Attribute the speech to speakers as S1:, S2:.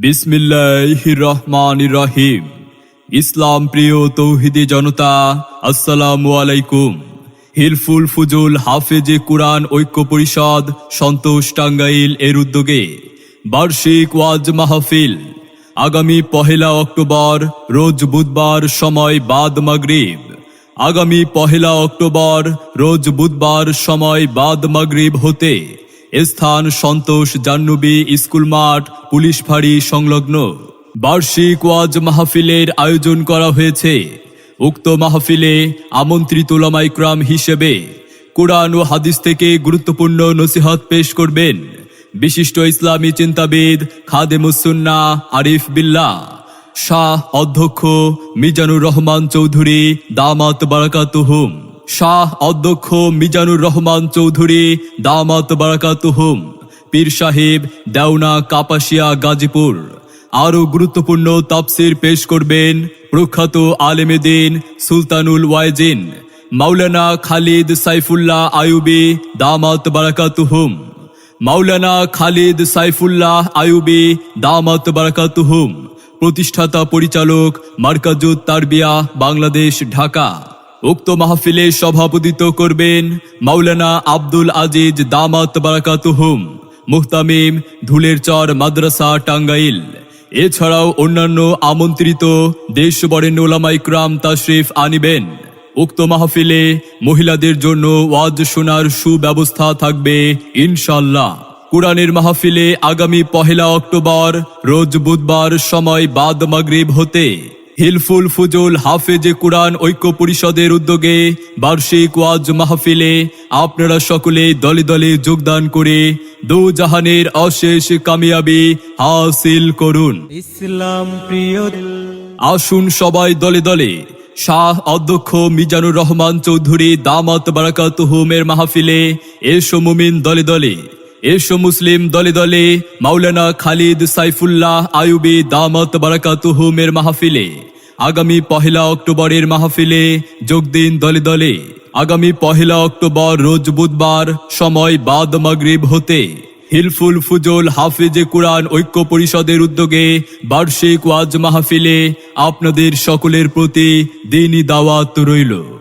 S1: বিসমিল্লাহ রহমান রহিম ইসলাম প্রিয় তৌহিদি জনতা, আসসালামু আলাইকুম। হিলফুল ফুজুল হাফেজে কুরআন ঐক্য পরিষদ সন্তোষ টাঙ্গাইল এর উদ্যোগে বার্ষিক ওয়াজ মাহফিল। আগামী পহেলা অক্টোবর, রোজ বুধবার সময় বাদ মাগরিব। আগামী পহেলা অক্টোবর, রোজ বুধবার সময় বাদ মাগরিব হতে স্থান সন্তোষ জাহ্নবী, স্কুল মাঠ, পুলিশ ফাঁড়ি, সংলগ্ন। বার্ষিক ওয়াজ মাহফিলের আয়োজন করা হয়েছে। উক্ত মাহফিলে আমন্ত্রিত ওলামাইক্রাম হিসেবে কোরআন ও হাদিস থেকে গুরুত্বপূর্ণ নসিহত পেশ করবেন। বিশিষ্ট ইসলামী চিন্তাবিদ খাদেমুসুন্না আরিফ বিল্লাহ, শাহ অধ্যক্ষ মিজানুর রহমান চৌধুরী, দামাত বারাকাতুহুম। শাহ অধ্যক্ষ মিজানুর রহমান চৌধুরী দামাত বারাকাতুহুম, পীর সাহেব দেওনা কাপাসিয়া গাজীপুর। আরও গুরুত্বপূর্ণ তাফসির পেশ করবেন প্রখ্যাত আলেমেদিন সুলতানুল ওয়াইজিন, মাওলানা খালিদ সাইফুল্লাহ আয়ুবি দামাত বারাকাতুহুম। মাওলানা খালিদ সাইফুল্লাহ আয়ুবি দামাত বারাকাতুহুম। প্রতিষ্ঠাতা পরিচালক মার্কাজুত তারবিয়া, বাংলাদেশ, ঢাকা। উক্ত মাহফিলে সভাপতিত্ব করবেন মাওলানা আব্দুল আজিজ দামাত বারাকাতুহুম, মুহতামিম ধুলের চর মাদ্রাসা টাঙ্গাইল। এছাড়াও অন্যান্য আমন্ত্রিত দেশ বরেণ্য ওলামা ইকরাম তাশরিফ আনিবেন। উক্ত মাহফিলে মহিলাদের জন্য ওয়াজ শোনার সুব্যবস্থা থাকবে ইনশাল্লাহ কোরআনের মাহফিলে আগামী পহেলা অক্টোবর, রোজ বুধবার সময় বাদ মাগরিব হতে হিলফুল ফুজুল হাফেজে কোরআন ঐক্য পরিষদের উদ্যোগে বার্ষিক ওয়াজ মাহফিলে আপনারা সকলে দলে দলে যোগদান করে দু জাহানের অশেষ কামিয়াবি হাসিল করুন।
S2: ইসলাম প্রিয়
S1: আসুন সবাই দলে দলে। শাহ অধ্যক্ষ মিজানুর রহমান চৌধুরী দামাত বারাকাত হুমের মাহফিলে এসো মুমিন দলে দলে। এসো মুসলিম দলে দলে, মাওলানা খালিদ সাইফুল্লাহ আয়ুবি দামাত বারাকাত হুমের মাহফিলে। আগামী পহেলা অক্টোবরের মাহফিলে যোগ দিন দলে দলে। আগামী পহেলা অক্টোবর রোজ বুধবার সময় বাদ মাগরিব হতে। হিলফুল ফুজল হাফিজে কুরআন ঐক্য পরিষদের উদ্যোগে বার্ষিক ওয়াজ মাহফিলে আপনাদের সকলের প্রতি দিনই দাওয়াত রইল।